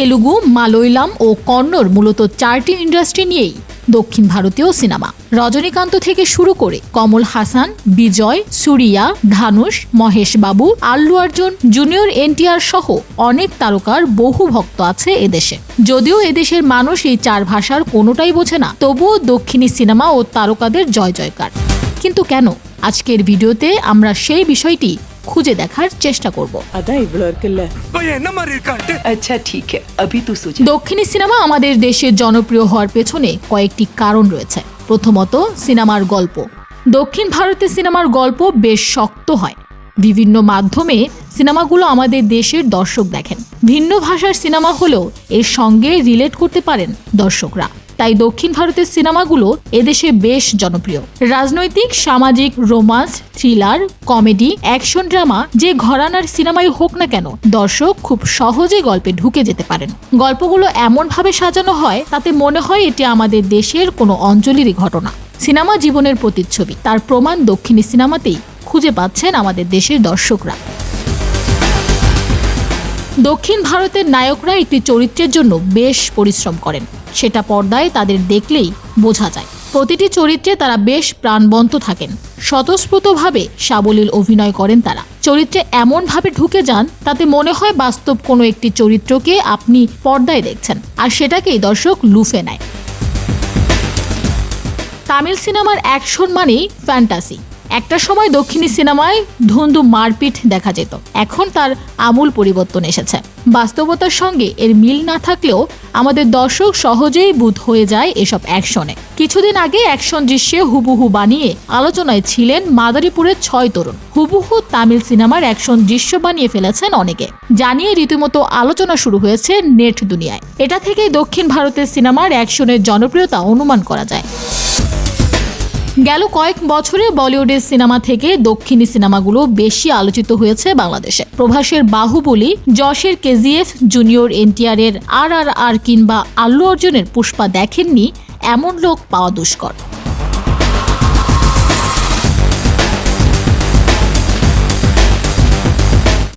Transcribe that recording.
তেলুগু, মালয়ালাম ও কন্নড় মূলত চারটি ইন্ডাস্ট্রি নিয়েই দক্ষিণ ভারতীয় সিনেমা। রজনীকান্ত থেকে শুরু করে কমল হাসান, বিজয়, সুরিয়া ধানুষ মহেশ বাবু, আল্লু অর্জুন, জুনিয়র এনটিআর সহ অনেক তারকার বহু ভক্ত আছে এদেশে। যদিও এদেশের মানুষ এই চার ভাষার কোনোটাই বোঝে না, তবুও দক্ষিণী সিনেমা ও তারকাদের জয় জয়কার কিন্তু কেন? আজকের ভিডিওতে আমরা সেই বিষয়টি খুঁজে দেখার চেষ্টা করব। দক্ষিণী সিনেমা আমাদের দেশে জনপ্রিয় হওয়ার পেছনে কয়েকটি কারণ রয়েছে। প্রথমত সিনেমার গল্প। দক্ষিণ ভারতের সিনেমার গল্প বেশ শক্ত হয়। বিভিন্ন মাধ্যমে সিনেমাগুলো আমাদের দেশের দর্শক দেখেন। ভিন্ন ভাষার সিনেমা হলেও এর সঙ্গে রিলেট করতে পারেন দর্শকরা। তাই দক্ষিণ ভারতের সিনেমাগুলো এদেশে বেশ জনপ্রিয়। রাজনৈতিক, সামাজিক, romance, thriller, comedy, action drama যে ঘরানার সিনেমাই হোক না কেন, দর্শক খুব সহজে গল্পে ঢুকে যেতে পারেন। গল্পগুলো এমনভাবে সাজানো হয় তাতে মনে হয় এটি আমাদের দেশের কোনো অঞ্চলেরই ঘটনা। সিনেমা জীবনের প্রতিচ্ছবি, তার প্রমাণ দক্ষিণী সিনেমাতেই খুঁজে পাচ্ছেন আমাদের দেশের দর্শকরা। দক্ষিণ ভারতের নায়করা একটি চরিত্রের জন্য বেশ পরিশ্রম করেন। সেটা পর্দায় তাদের দেখলেই বোঝা যায়। প্রতিটি চরিত্রে তারা বেশ প্রাণবন্ত থাকেন। স্বতঃস্ফূর্তভাবে সাবলীল অভিনয় করেন তারা। চরিত্রে এমনভাবে ঢুকে যান, তাতে মনে হয় বাস্তব কোনো একটি চরিত্রকে আপনি পর্দায় দেখছেন। আর সেটাকেই দর্শক লুফে নেয়। তামিল সিনেমার অ্যাকশন মানেই ফ্যান্টাসি। একটা সময় দক্ষিণী সিনেমায় ধুন্দু মারপিট দেখা যেত। এখন তার আমূল পরিবর্তন এসেছে। বাস্তবতার সঙ্গে এর মিল না থাকলেও আমাদের দর্শক সহজেই বুধ হয়ে যায় এসব অ্যাকশনে। কিছুদিন আগে অ্যাকশন দৃশ্যে হুবহু বানিয়ে আলোচনায় ছিলেন মাদারীপুরের ছয় তরুণ। হুবুহু তামিল সিনেমার অ্যাকশন দৃশ্য বানিয়ে ফেলেছেন অনেকে। জানিয়ে রীতিমতো আলোচনা শুরু হয়েছে নেট দুনিয়ায়। এটা থেকেই দক্ষিণ ভারতের সিনেমার অ্যাকশনের জনপ্রিয়তা অনুমান করা যায়। গেল কয়েক বছরে বলিউডের সিনেমা থেকে দক্ষিণী সিনেমাগুলো বেশি আলোচিত হয়েছে বাংলাদেশে। প্রভাসের বাহুবলী, যশের কেজিএফ, জুনিয়র এনটিআর এর আর আর আর কিংবা আল্লু অর্জুনের পুষ্পা দেখেননি, এমন লোক পাওয়া দুষ্কর।